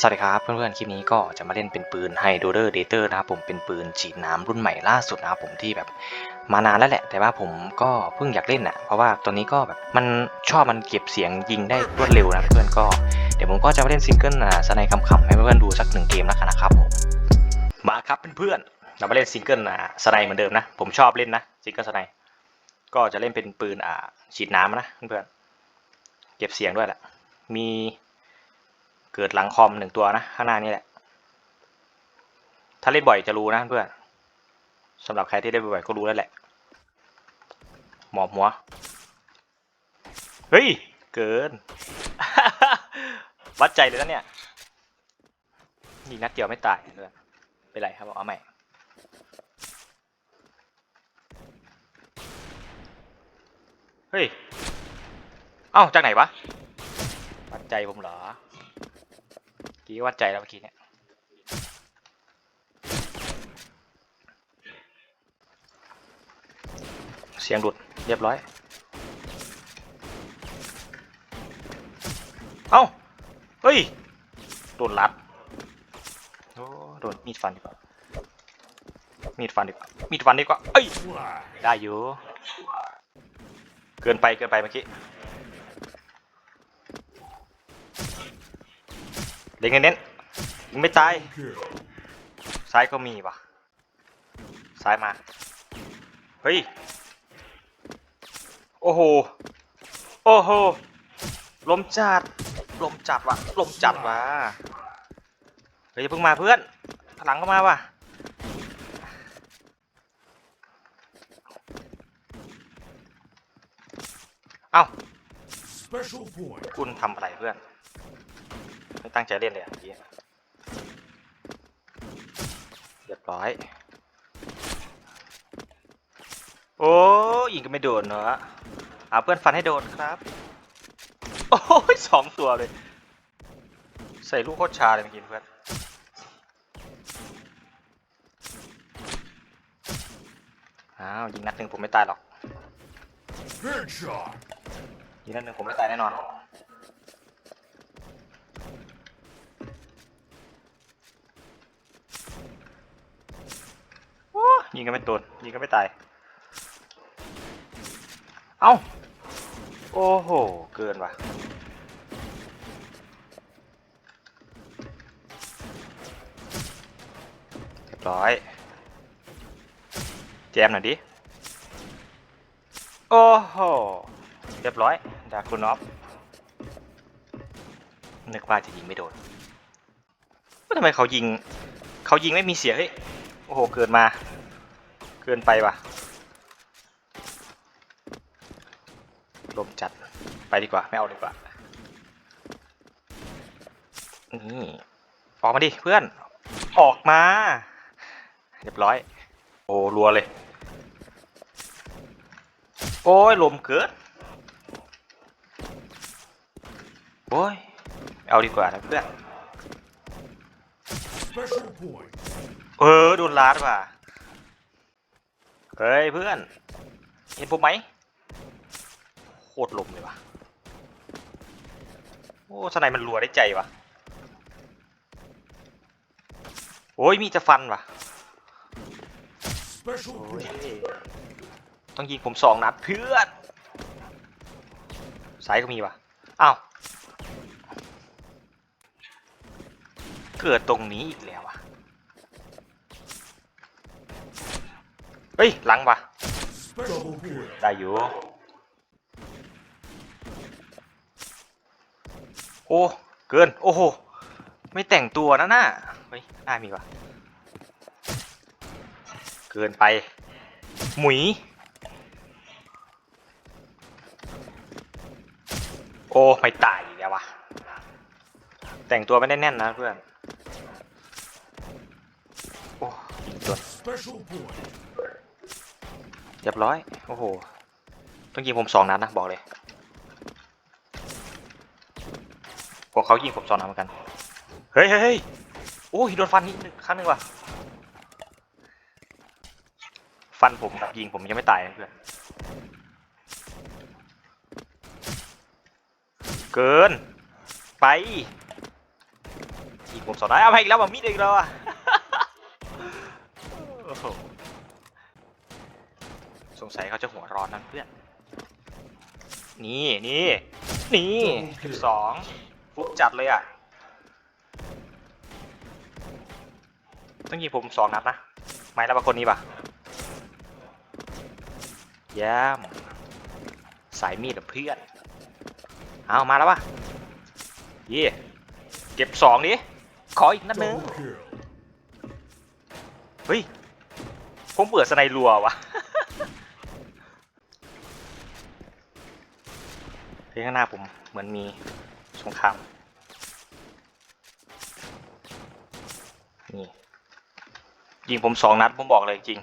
สวัสดีครับเพื่อนๆ คลิปนี้ก็จะมาเล่นเป็นปืนไฮโดรเดอร์เดเตอร์นะครับผมเป็นปืนฉีดน้ำรุ่นใหม่ล่าสุดนะครับผมที่แบบมานานแล้วแหละ แต่ว่าผมก็เพิ่งอยากเล่นอะเพราะว่าตัวนี้ก็แบบมันชอบมันเก็บเสียงยิงได้รวดเร็วนะเพื่อนก็เดี๋ยวผมก็จะมาเล่นซิงเกิลอ่าสไนคำๆให้เพื่อนๆดูสักหนึ่งเกมแล้วกันนะครับผมมาครับเพื่อนๆเรามาเล่นซิงเกิลอ่าสไนเหมือนเดิมนะ ผมชอบเล่นนะซิงเกิลสไนก็จะเล่นเป็นปืนอ่าฉีดน้ำนะเพื่อนๆเก็บเสียงด้วยแหละมี เกิดหลังคอมหนึ่งตัวนะ ข้างหน้านี่แหละ ถ้าเล่นบ่อยจะรู้นะเพื่อนสำหรับใครที่เล่นบ่อยๆก็รู้แล้วแหละ หมอบหัว เฮ้ย เกิน วัดใจเลยนะเนี่ยนี่นัดเดียวไม่ตายเพื่อนเป็นไรครับเอาใหม่เฮ้ย เอ้าจากไหนวะวัดใจผมเหรอ กี้วัดใจแล้วเมื่อกี้เนี่ยเสียงหลุดเรียบร้อย เอ้า เฮ้ย โดนรัด โอ้โดนมีดฟันดีกว่า มีดฟันดีกว่า มีดฟันดีกว่า เอ้ย ได้อยู่ เกินไปเกินไปเมื่อกี้ เล็งเน้นยิงไม่ตายซ้ายก็มีว่ะซ้ายมา เฮ้ย โอ้โห โอ้โห ลมจัด ลมจัดว่ะ ลมจัดว่ะ เฮ้ยเพิ่งมาเพื่อนหลังก็มาว่ะ เอ้าคุณทำอะไรเพื่อน ไม่ตั้งใจเล่นเลยอะเมื่อกี้เรียบร้อย โอ้ยิงก็ไม่โดนเหรอเอาเพื่อนฟันให้โดนครับ โอ้ยสองตัวเลย ใส่ลูกโคตรชาเลยเมื่อกี้เพื่อนอ้าวยิงนัดหนึ่งผมไม่ตายหรอก Headshot. ยิงนัดหนึ่งผมไม่ตายแน่นอน ยิงกันไม่โดนยิงกันไม่ตาย เอ้า โอ้โห เกินว่ะเรียบร้อย แจมหน่อยดิ โอ้โห เรียบร้อย ดาคุณออฟนึกว่าจะยิงไม่โดนว่าทำไมเขายิง เขายิงไม่มีเสียงเฮ้ย โอ้โห เกินมาเกินไปว่ะลมจัดไปดีกว่า ไม่เอาดีกว่านี่ออกมาดิเพื่อน ออกมา เรียบร้อย โอ้รัวเลย โอ้ยลมเกิดโอ้ยเอาดีกว่านะเพื่อน เออโดนลาดว่ะ เฮ้ยเพื่อน เห็นผมไหมโคตรลมเลยว่ะ โอ้สไนมันรัวได้ใจว่ะ โอ้ยมีจะฟันว่ะ ต้องยิงผมสองนัดเพื่อนซ้ายก็มีว่ะ อ้าว เกิดตรงนี้อีกแล้วว่ะ เฮ้ยหลังว่ะได้อยู่ โอ้ เกิน โอ้โห ไม่แต่งตัวนะน่าเฮ้ยน่ามีว่ะเกินไป หมุย โอ้ ไม่ตายอีกแล้ววะ แต่งตัวไม่ได้แน่นนะเพื่อน โอ้ยิงตัว Special point. เรียบร้อยโอ้โห ต้องยิงผมสองนัดนะบอกเลยพวกเขายิงผมสองนัดเหมือนกัน เฮ้ยเฮ้ยเฮ้ยโอ้ยโดนฟันนิดนึงครั้งหนึงว่ะ ฟันผมกับยิงผมยังไม่ตายเพื่อน เกิน ไปยิงผมสองนัดเอาไปอีกแล้วมามีดอีกแล้วอะ งสัยเขาจะหัวร้อนนั่นเพื่อน นี่นี่นี่สิบสองฟุกจัดเลยอะ ต้องยิงผมสองนัดนะ ไม่แล้วบางคนนี้ปะแย้มสายมีดกับเพื่อน เอามาแล้วปะเย่เก็บสองดิขออีกนัดหนึง Double kill. เฮ้ยผมเบื่อสไนรัววะ เฮ้ยข้างหน้าผมเหมือนมีสงครามนี่ยิงผมสองนัดผมบอกเลยจริง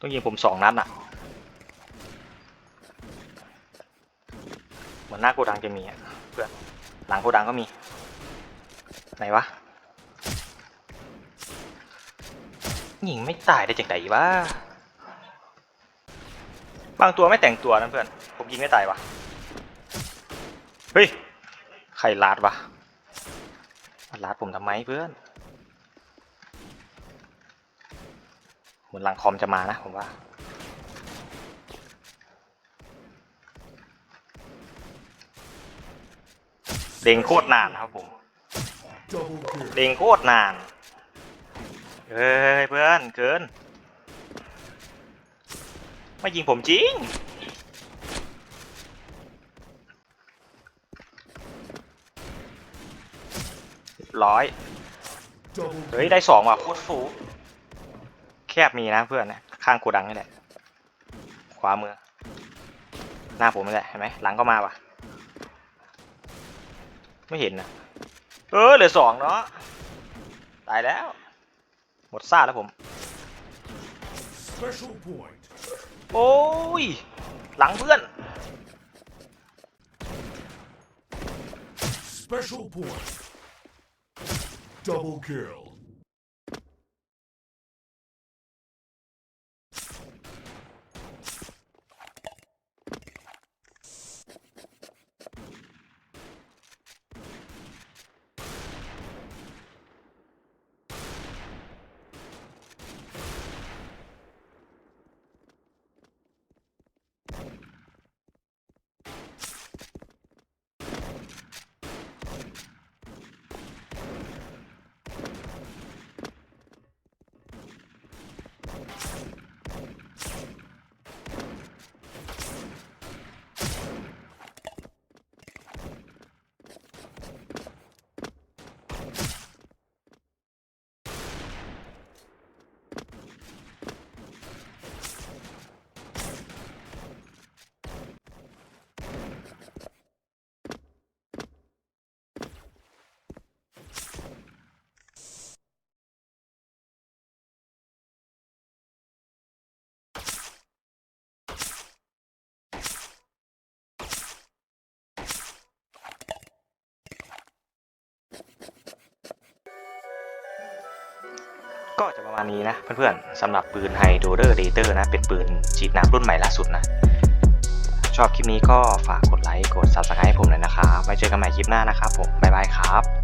ต้องยิงผมสองนัดอะ เหมือนหน้าโกดังจะมีอะเพื่อนหลังโกดังก็มี ไหนวะยิงไม่ตายได้จังไดวะ บางตัวไม่แต่งตัวนะเพื่อน ผมยิงไม่ตายวะเฮ้ย ใครลาดวะมาลาดผมทำไมเพื่อน เหมือนหลังคอมจะมานะผมว่าเล็งโคตรนานครับผมเล็งโคตรนาน เฮ้ยเพื่อนเกิน ไม่ยิงผมจริง ร้อย เฮ้ย ได้สองว่ะโคตรฟู แคบมีนะเพื่อนนะ ข้างโกดังนี่แหละ ขวามือ หน้าผมนี่แหละ เห็นไหม หลังก็มาว่ะ ไม่เห็นนะ เออ เหลือสองเนาะ ตายแล้ว หมดซ่าแล้วผม Special point. โอ้ย หลังเพื่อน Special point. Double kill. ก็จะประมาณนี้นะเพื่อนๆสำหรับปืนไฮโดเดอร์เดเตอร์นะ เป็นปืนฉีดน้ำรุ่นใหม่ล่าสุดนะ ชอบคลิปนี้ก็ฝากกดไลค์ กด subscribe ให้ผมหน่อยนะครับไว้เจอกันใหม่คลิปหน้านะครับผม บ๊ายบายครับ